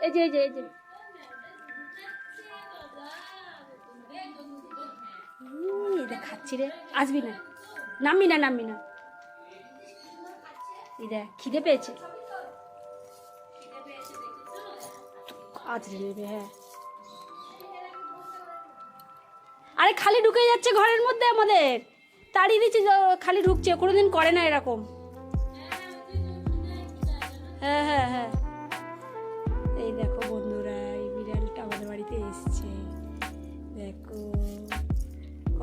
এই যে এই যে এই যে। দেখ খাচ্ছি রে। আসবি না। নামবি না নামবি না। দেখ, খিদে পেয়েছে। আজরে হ্যাঁ। আরে, খালি ঢুকে যাচ্ছে ঘরের মধ্যে আমাদের। তাড়িয়ে দিচ্ছে খালি ঢুকছে। কোনোদিন করে না এরকম। হ্যাঁ হ্যাঁ।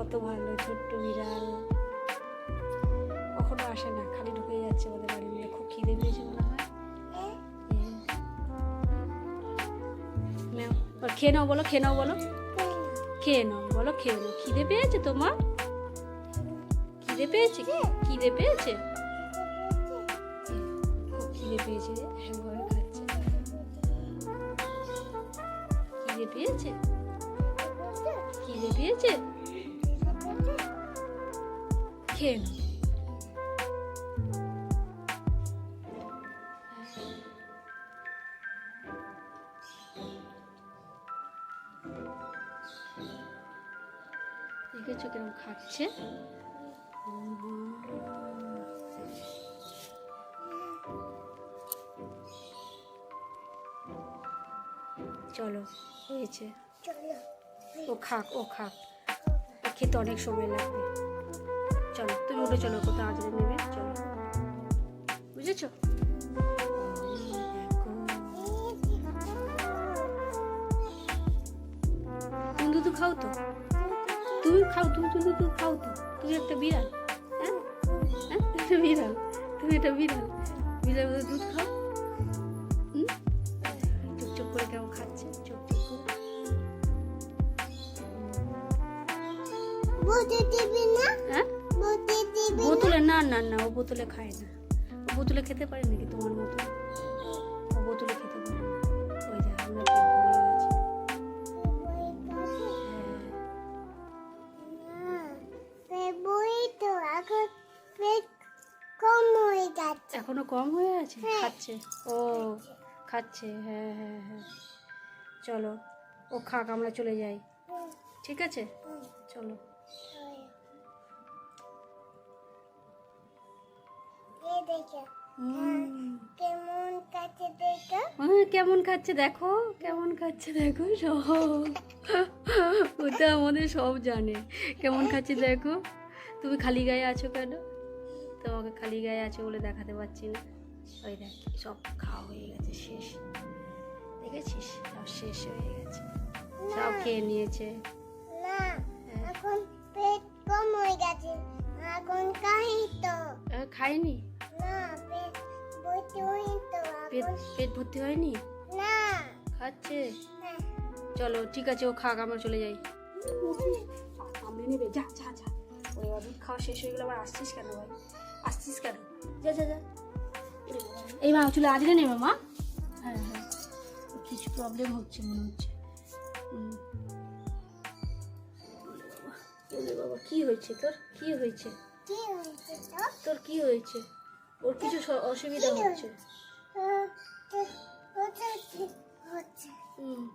কত ভালো, ছোট্ট বিড়াল। কখনো আসে না, খালি ঢুকে যাচ্ছে আমাদের বাড়ি মধ্যে খুব খিদে পেয়েছে মনে হয়। এবার খেয়ে নাও বলো, খেয়ে নাও বলো। খেয়ে নাও বলো, খেয়ে নাও। খিদে পেয়েছে তোমার? খিদে পেয়েছে খিদে পেয়েছে? খিদে পেয়েছে খিদে পেয়েছে? খিদে পেয়েছে? খেয়ে নাও দেখেছ কীরকম খাচ্ছে? চলো হয়েছে। ও খাক ও খাক। খেতে অনেক সময় লাগবে। চলো, তুমি উঠে চলো, কোথাও আজরে নেবে, চলো। বুঝেছ? তুমি দুধ খাও তো। তুমি খাও তুমি তুমি দুধ খাও তো। তুমি একটা বিড়াল হ্যাঁ? হ্যাঁ? একটা বিড়াল, তুমি একটা বিড়াল। বিড়াল দুধ খাও। হুম? চুপ চুপ করে কেমন খাচ্ছে? চুপ চুপ করে। না না না ও বোতলে খায় না। ও বোতলে খেতে পারে নাকি তোমার মতো? ও বোতলে খেতে পারে না। ওই যা আমরা হ্যাঁ বই তো এখন পেট কম হয়ে। যাচ্ছে এখনও কম হয়ে আছে? হ্যাঁ। খাচ্ছে? ও খাচ্ছে। হ্যাঁ হ্যাঁ হ্যাঁ। চলো ও খাক আমরা চলে যাই। ঠিক আছে? চলো। কেমন কেমন খাচ্ছে দেখো কেমন খাচ্ছে দেখো সব। ওটা আমাদের সব জানে। কেমন খাচ্ছে দেখো। তুমি খালি গায়ে আছো কেন? তোমাকে খালি গায়ে আছো বলে দেখাতে পারছি না। ওই দেখ সব খাওয়া হয়ে গেছে শেষ। দেখেছিস? সব শেষ হয়ে গেছে। সব খেয়ে নিয়েছে। না হ্যাঁ। এখন পেট কম হয়ে গেছে। এখন খাই তো। আহ, পেট পেট ভর্তি হয়নি? না। খাচ্ছে? হ্যাঁ। চলো ঠিক আছে ও খাক আমরা চলে যাই। সামনে নেবে যা যা যা। ওই দুধ খাওয়া শেষ হয়ে গেলে আবার আসছিস কেন ভাই? আসছিস কেন? যা যা যা। এই মা চলে আজকে নেবে মা হ্যাঁ হ্যাঁ। কিছু প্রবলেম হচ্ছে মনে হচ্ছে। বাবা কি হয়েছে তোর? কি হয়েছে? তোর? কি হয়েছে? ওর কিছু অসুবিধা হচ্ছে? 어떻게 어떻게 응.